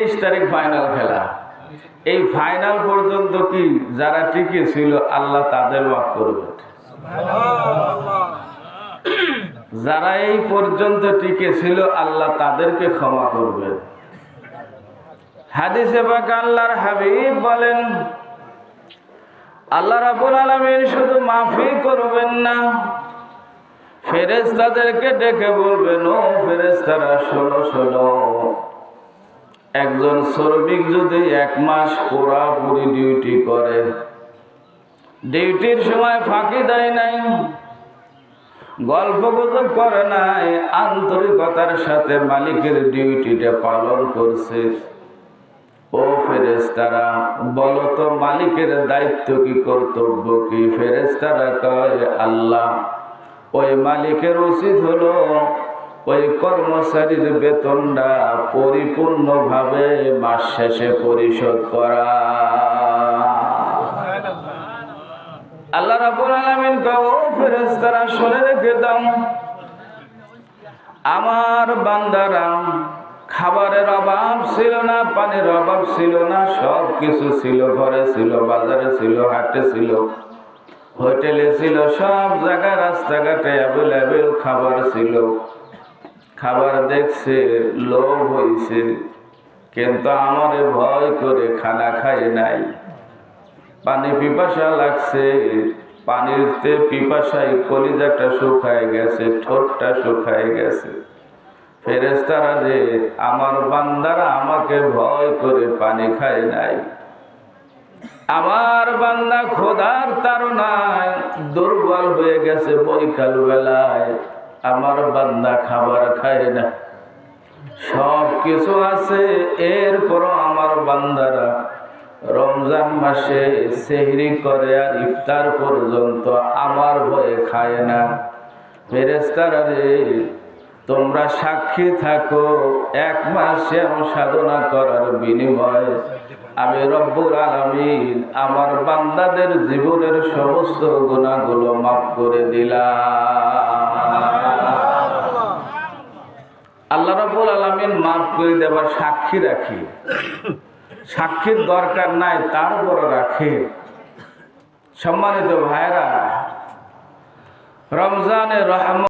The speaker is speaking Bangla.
তেইশ তারিখ ফাইনাল খেলা। এই ফাইনাল পর্যন্ত কি যারা টিকে ছিল, আল্লাহ তাদের মাফ করবে? যারা এই পর্যন্ত টিকে ছিল, আল্লাহ তাদেরকে ক্ষমা করবে। হাদিসে পাক আল্লাহর হাবিব বলেন, আল্লাহ রাবুল আলমিন শুধু মাফি করবেন না ফেরেস্তাদেরকে ডেকে বলবেন, ও ফেরেস্তারা শোনো শোনো। একজন শ্রমিক যদি এক মাস পুরাপুরি ডিউটি করে ডিউটির সময় ফাঁকি দেয় নাই, গল্প গুজব করে নাই, আন্তরিকতার সাথে মালিকের ডিউটিটা পালন করছে। ও ফেরেস্তারা বলো তো মালিকের দায়িত্ব কি, কর্তব্য কি? ফেরেস্তারা কয়, আল্লাহ, ওই মালিকের উচিত হলো ওই কর্মচারীর বেতনটা পরিপূর্ণভাবে মাস শেষে পরিশোধ করা। আল্লাহ রাবুল আলমিন ফেরেস্তারা শুনে রেখে দাও, আমার বান্দারা খাবারের অভাব ছিল না, পানির অভাব ছিল না, সব কিছু ছিল, ঘরে ছিল, বাজারে ছিল, হাটে ছিল, হোটেলে ছিল, সব জায়গায় রাস্তাঘাটে অ্যাভেলেবেল খাবার ছিল। খাবার দেখছে, লোভ হয়েছে কিন্তু আমারে ভয় করে খানা খাই নাই। পানি পিপাসা লাগছে পানিতে পিপাসায় কলিজাটা শুকায় গেছে, ঠোঁটটা শুকায় গেছে। ফেরেস্তারা যে, আমার বান্দারা আমাকে ভয় করে পানি খায় নাই। আমার বান্দা খোদার তার তারনায় দুর্বল হয়ে গেছে বৈকাল বেলায় আমার বান্দা খাবার খায় না। সব কিছু আছে, এরপরও আমার বান্দারা রমজান মাসে সেহরি করে আর ইফতার পর্যন্ত আমার ভয়ে খায় না। ফেরেস্তারা রে তোমরা সাক্ষী থাকো, এক মাসে সাধনা করার বিনিময়ে। আমি রব্বুর আলমিন আমার বান্দাদের জীবনের সমস্ত গুণাগুলো মাফ করে দিলাম। আল্লাহ রব্বুল আলমিন মাফ করে দেবার সাক্ষী রাখি। সাক্ষীর দরকার নাই, তারপর রাখে। সম্মানিত ভাইরা রমজানের রহমত